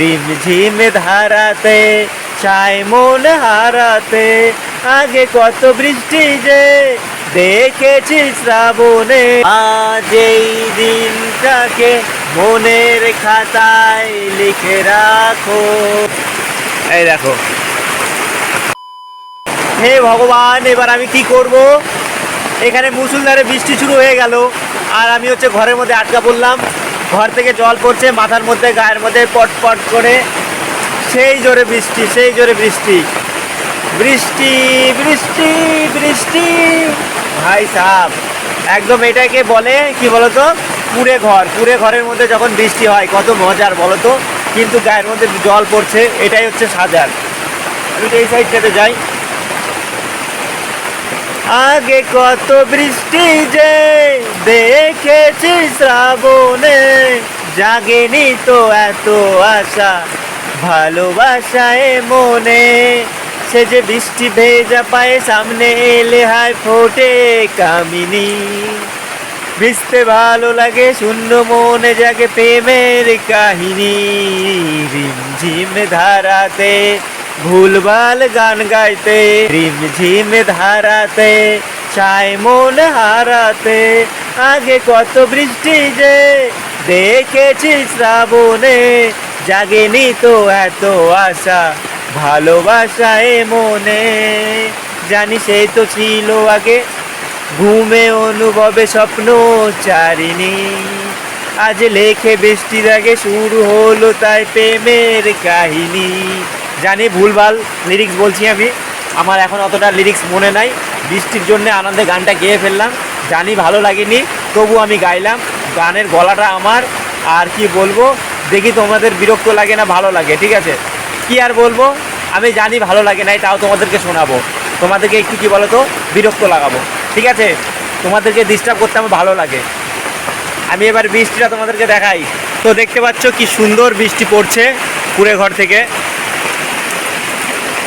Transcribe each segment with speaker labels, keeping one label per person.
Speaker 1: রিম ঝিম ধারাতে চায় মন হারাতে। আগে কত বৃষ্টি যে দেখেছি শ্রাবণে। আজ এই দিনটাকে মনের খাতায় লিখে রাখো। এই দেখো। হে ভগবান, এবার আমি কি করব? এখানে মুসুলধারে বৃষ্টি শুরু হয়ে গেল। আর আমি হচ্ছে ঘরের মধ্যে আটকা পড়লাম। ঘর থেকে জল পড়ছে, মাথার মধ্যে, গায়ের মধ্যে পট পট করে। সেই জোরে বৃষ্টি, সেই জোরে বৃষ্টি। বৃষ্টি বৃষ্টি বৃষ্টি। ভাই সাহ একদম এটাকে বলে, কি বলতো? কুড়ে ঘর কুড়ে ঘরের মধ্যে যখন বৃষ্টি হয়, কত মজার বলতো? কিন্তু গায়ের মধ্যে জল পড়ছে, এটাই হচ্ছে সাজার। আমি তো এই সাইডটাতে যাই। আগে কত বৃষ্টি যে দেখেছি শ্রাবণে, জাগেনি তো এত আশা, ভালোবাসায় মনে। সে যে বৃষ্টি ভেজা পায়ে সামনে এলে হায় ফোটে কামিনী। ভিজতে ভালো লাগে, শূন্য মনে জাগে প্রেমের কাহিনী। রিমঝিম ধারাতে ভুলভাল গান গাইতে রিমঝিম ধারাতে চায় মন হারাতে। আগে কত বৃষ্টি যে দেখেছি শ্রাবণে, জাগেনি তো এত আশা ভালোবাসায় মনে। জানি সেই তো ছিল আগে, ঘুমে অনুভবে স্বপ্ন চারিনি আজ লেখে বৃষ্টির আগে শুরু হলো তাই প্রেমের কাহিনী। জানি, ভুলভাল লিরিক্স বলছি আমি। আমার এখন অতটা লিরিক্স মনে নাই। বৃষ্টির জন্য আনন্দে গানটা গেয়ে ফেললাম। জানি ভালো লাগেনি, তবু আমি গাইলাম। গানের গলাটা আমার, আর কি বলব? দেখি তোমাদের বিরক্ত লাগে না ভালো লাগে, ঠিক আছে? কি আর বলব? আমি জানি ভালো লাগে নাই, তাও তোমাদেরকে শোনাবো। তোমাদেরকে একটু কী বলো তো বিরক্ত লাগাবো, ঠিক আছে? তোমাদেরকে ডিস্টার্ব করতে আমার ভালো লাগে। আমি এবার বৃষ্টিটা তোমাদেরকে দেখাই। তো দেখতে পাচ্ছ কি সুন্দর বৃষ্টি পড়ছে কুড়ে ঘর থেকে।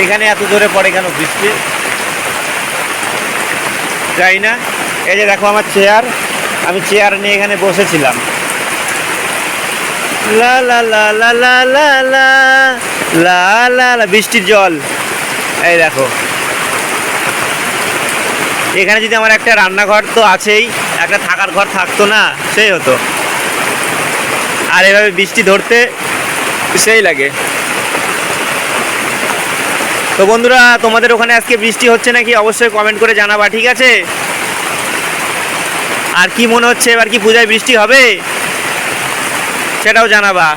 Speaker 1: এখানে এত জোরে পড়ে কেন বৃষ্টি যাই না এই যে দেখো আমার চেয়ার আমি চেয়ার নিয়ে এখানে বসেছিলাম লা লা লা লা লা লা লা লা লা লা বৃষ্টির জল এই দেখো এখানে যদি আমার একটা রান্নাঘর তো আছেই একটা থাকার ঘর থাকতো না সেই হতো আর এভাবে বৃষ্টি ধরতে সেই লাগে তো বন্ধুরা তোমাদের ওখানে আজকে বৃষ্টি হচ্ছে নাকি অবশ্যই কমেন্ট করে জানাবা ঠিক আছে আর কি মনে হচ্ছে এবার কি পূজায় বৃষ্টি হবে সেটাও জানাবা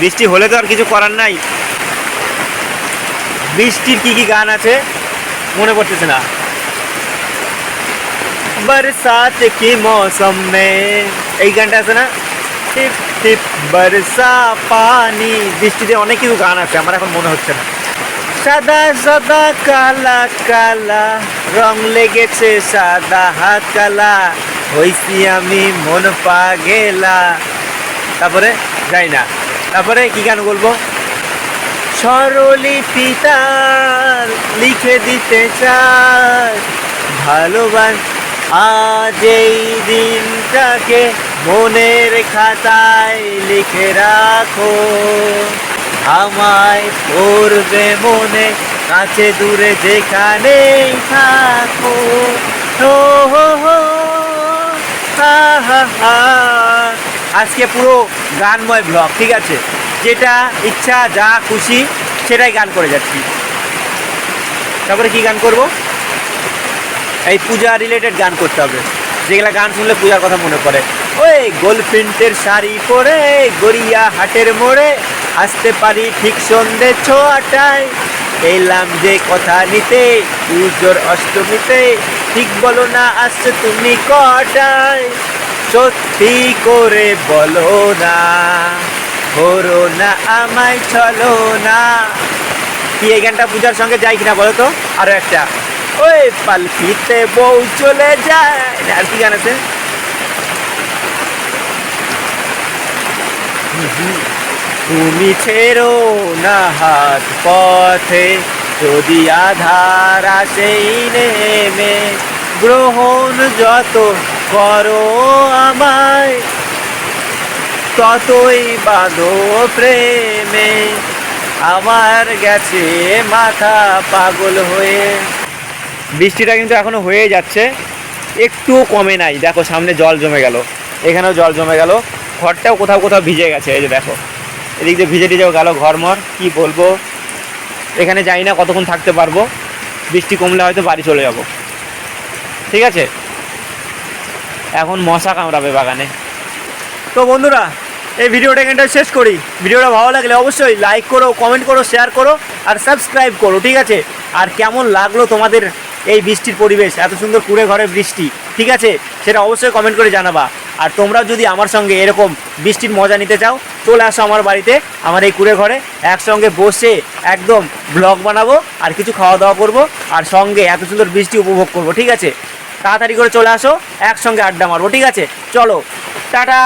Speaker 1: বৃষ্টি হলে তো আর কিছু করার নাই বৃষ্টির কি কি গান আছে মনে পড়তেছে না बरसात की मौसम में এই গানটা আছে না টিপ টিপ বরসা পানি বৃষ্টিতে অনেক কিছু গান আছে আমার এখন মনে হচ্ছে না সাদা সাদা, কালা কালা। রং লেগেছে সাদা, হাত কালা। হইছি আমি মন পা গেলা তারপরে যাই না। তারপরে কি গান বলব? স্বরলিপিতা লিখে দিতে চাই। ভালোবাস আজ এই দিনটাকে মনের খাতায় লিখে রাখো। আমায় পড়বে মনে, কাছে দূরে যেখানে থাকো। হো হো হো, হা হা আজকে পুরো গানময় ব্লগ, ঠিক আছে? যেটা ইচ্ছা, যা খুশি, সেটাই গান করে যাচ্ছি। তারপরে কি গান করব? এই পূজা রিলেটেড গান করতে হবে। যেগুলা গান শুনলে পূজার কথা মনে পড়ে। ওই গোল প্রিন্টের শাড়ি পরে গড়িয়া হাটের মোড়ে আসতে পারি ঠিক সন্ধে ছোয়াটায় এলাম যে কথা নিতে পুজোর অষ্টমীতে। ঠিক বলো না আসছে তুমি কটায়? সত্যি করে বলো না, ধরো না, আমায় চলো না। কি এই গানটা পূজার সঙ্গে যাই কিনা বলো তো? আরও একটা। ওই পালকিতে বউ চলে যায়। আর কি গান আছে? তুমি ছেড়ো না হাত পথে। যদি আধার আসে নেমে গ্রহণ যত করো আমায়, ততই বাঁধো প্রেমে। আমার গেছে মাথা পাগল হয়ে। বৃষ্টিটা কিন্তু এখনও হয়ে যাচ্ছে। একটু কমে নাই। দেখো, সামনে জল জমে গেল। এখানেও জল জমে গেল। ঘরটাও কোথাও কোথাও ভিজে গেছে, এই যে দেখো। এদিক দিয়ে ভিজে টিজেও গেল ঘরমর, কি বলব? এখানে যাই না কতক্ষণ থাকতে পারব। বৃষ্টি কমলে হয়তো বাড়ি চলে যাব। ঠিক আছে? এখন মশা কামড়াবে বাগানে। তো বন্ধুরা, এই ভিডিওটা এখানটা শেষ করি। ভিডিওটা ভালো লাগলে অবশ্যই লাইক করো কমেন্ট করো শেয়ার করো, আর সাবস্ক্রাইব করো, ঠিক আছে? আর কেমন লাগল তোমাদের এই বৃষ্টির পরিবেশ? এত সুন্দর কুড়ে ঘরে বৃষ্টি, ঠিক আছে? সেটা অবশ্যই কমেন্ট করে জানাবা। আর তোমরা যদি আমার সঙ্গে এরকম বৃষ্টির মজা নিতে চাও, চলে আসো আমার বাড়িতে, আমার এই কুড়ে ঘরে। একসঙ্গে বসে একদম ব্লগ বানাবো আর কিছু খাওয়া দাওয়া করব আর সঙ্গে এত সুন্দর বৃষ্টি উপভোগ করব, ঠিক আছে? তাড়াতাড়ি করে চলে আসো, একসঙ্গে আড্ডা মারবো, ঠিক আছে? চলো, টাটা!